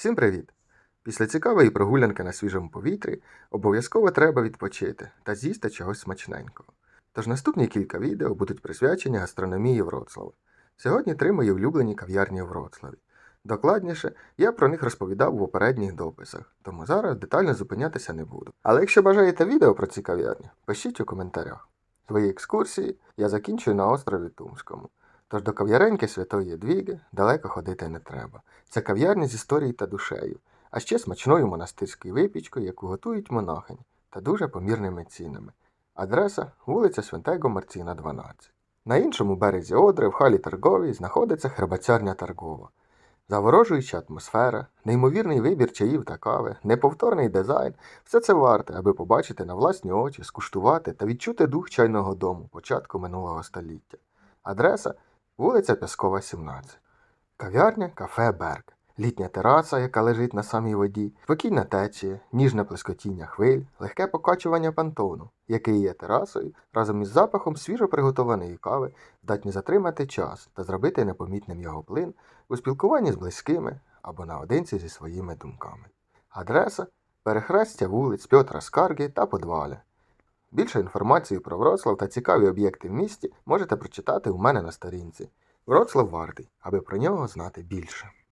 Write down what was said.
Всім привіт! Після цікавої прогулянки на свіжому повітрі обов'язково треба відпочити та з'їсти чогось смачненького. Тож наступні кілька відео будуть присвячені гастрономії Вроцлава. Сьогодні три мої улюблені кав'ярні у Вроцлаві. Докладніше, я про них розповідав у попередніх дописах, тому зараз детально зупинятися не буду. Але якщо бажаєте відео про ці кав'ярні, пишіть у коментарях. Свої екскурсії я закінчую на острові Тумському. Тож до кав'яреньки Святої Єдвіги далеко ходити не треба. Це кав'ярня з історією та душею, а ще смачною монастирською випічкою, яку готують монахині, та дуже помірними цінами. Адреса вулиця Святого Марціна, 12. На іншому березі Одри, в халі торговій, знаходиться хребацярня торгова. Заворожуюча атмосфера, неймовірний вибір чаїв та кави, неповторний дизайн все це варте, аби побачити на власні очі, скуштувати та відчути дух чайного дому початку минулого століття. Адреса вулиця Пяскова, 17. Кав'ярня кафе Берг. Літня тераса, яка лежить на самій воді, спокійна течія, ніжне плескотіння хвиль, легке покачування пантону, який є терасою, разом із запахом свіжо приготованої кави, здатні затримати час та зробити непомітним його плин у спілкуванні з близькими або наодинці зі своїми думками. Адреса перехрестя вулиць Пьотра Скарги та Подваля. Більше інформації про Вроцлав та цікаві об'єкти в місті можете прочитати у мене на сторінці. Вроцлав вартий, аби про нього знати більше.